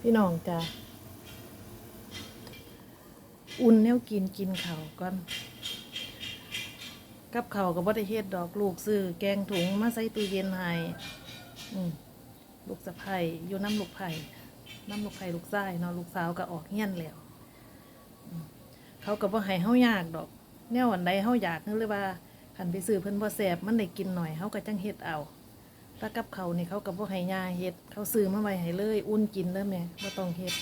พี่น้องจ้ะอุ่นแนวกินกินข้าวก่อนกับข้าวก็บ่ได้เฮ็ดดอกลูกซื้อแกงถุงมาใส่ตู้เย็นให้ลูกสะใภ้อยู่น้ำลูกไผ่น้ำลูกไผ่ลูกชายเนาะลูกสาวก็ออกเฮียนแล้วเขาก็บ่ให้เฮายากดอก แนวอันใดเฮาอยากนึกเลยว่าคันไปซื้อเพิ่นบ่แซ่บมันได้กินหน่อยเฮาก็จังเฮ็ดเอา ถ้ากับเขาวนี่เขาก็บ่ให้ยาเฮ็ด เขาซื้อมาไว้ให้เลย อุ่นกินเด้อแม่บ่ต้องเฮ็ด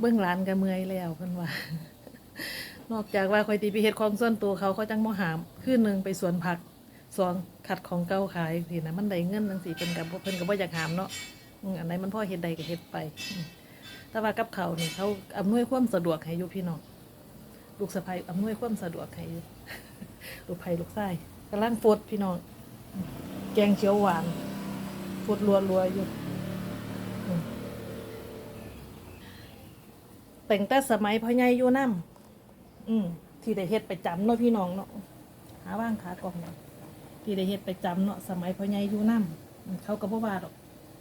เบิ่งหลานก็เมื่อยแล้วเพิ่นว่า นอกจากว่าคอยตีไปเฮ็ดของส่วนตัวเขาเขาจังบ่หามคืนหนึงไปสวนผักสองขัดของเก่าขายสินะมันได้เงินจังซี่เพิ่นก็บ่เพิ่นก็บ่อยากหามเนาะอันไหนมันพ่อเฮ็ดได้ก็เฮ็ดไปอืมแต่ว่ากับเขานี่เขาอำนวยความสะดวกให้อยู่พี่น้องลูกสะใภ้อำนวยความสะดวกให้อยู่ลูกไผ่ลูกชายกำลังฟดพี่น้อง แกงเขียวหวานฟดรัวๆอยู่แต่งแต่สมัยพ่อใหญ่อยู่น้ำอืมที่ได้เฮ็ดไปจำเนาะพี่น้องเนาะหาว่างขากองเนาะที่ได้เฮ็ดไปจำเนาะสมัยพ่อใหญ่อยู่น้ำอืมเขาก็บ่ว่าดอก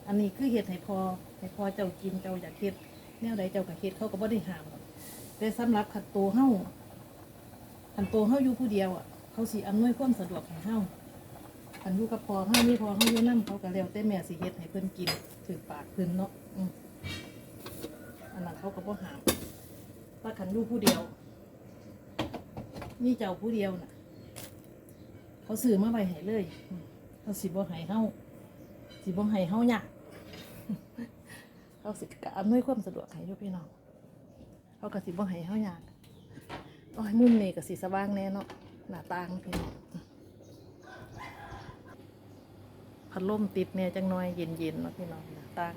อันนี้คือเฮ็ดให้พอให้พอเจ้ากินเจ้าอยากเฮ็ดแนวใดเจ้าก็เฮ็ดเขาก็บ่ได้ห้ามหรอกแต่สำหรับขันโตวเฮาขันโตวเฮาอยู่ผู้เดียวอะ เขาสิอำนวยความสะดวกให้เฮา อันอยู่กับพอเฮามีพอเฮาอยู่นำเขาก็แล้วแต่แม่สิเฮ็ดให้เพิ่นกินถือปากเพิ่นเนาะอืมอันนั้นเขาก็บ่ห้ามว่าคันอยู่ผู้เดียวมีเจ้าผู้เดียวน่ะ เขาซื้อมาไว้ให้เลยเขาสิบ่ให้เฮาสิบ่ให้เฮายากเขาสิกะอำนวยความสะดวกให้อยู่พี่น้องเขาก็สิบ่ให้เฮายากโอ้ยมุมนี้ก็สิสว่างแน่เนาะหน้าต่างพี่น้อง พัดลมติดเนี่ยจังน้อยเย็นๆเนาะพี่น้องนะต่าง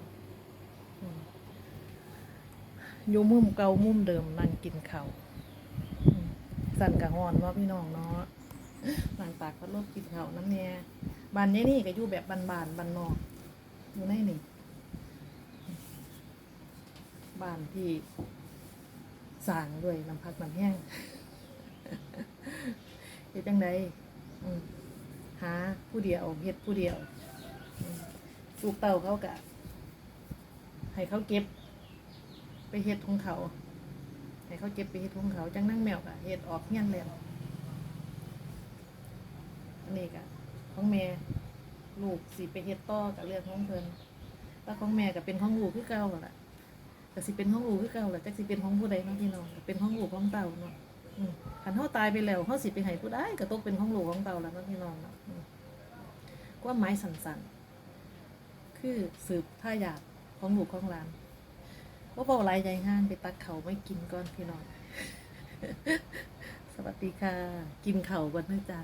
อยู่มุมเก่ามุมเดิมนั่งกินข้าวสั่นกะฮอนเนาะพี่น้องเนาะนั่งตากพัดลมกินข้าวน้ำเนี่ยบ้านนี้นี่ก็อยู่แบบบ้านๆบ้านนอกอยู่ในนี่บ้านที่สร้างด้วยน้ำพักน้ำแห้งเฮ็ดจังไดหาผู้เดียวเฮ็ดผู้เดียว ลูกเต่าเขากะให้เขาเก็บ ไปเฮ็ดของเขา ให้เขาเก็บไปเฮ็ดของเขา จังนั่งแมวกะเฮ็ดออกเงี้ยนแล้วอันนี้กะของแม่ลูกสิไปเฮ็ดต่อกับเรื่องของเพิ่นแล้วของแม่ก็เป็นของลูกคือเก่าล่ะก็สิเป็นของลูกคือเก่าล่ะจักสิเป็นของผู้ใดเน้องพี่น้องก็เป็นของลูกของเต่าเนาะอืมคันเฮาตายไปแล้วเฮาสิไปให้ผู้ใดก็ตกเป็นของลูกของเต่าแล้วเนาะพี่น้องเนาะความหมายสั้นๆ คือสืบท่ายากของหนูของร้านว่าเบาไรใหญ่ห้างไปตักเขาไม่กินก่อนพี่น้อง สวัสดีค่ะ กินเข่าก่อนนะจ๊ะ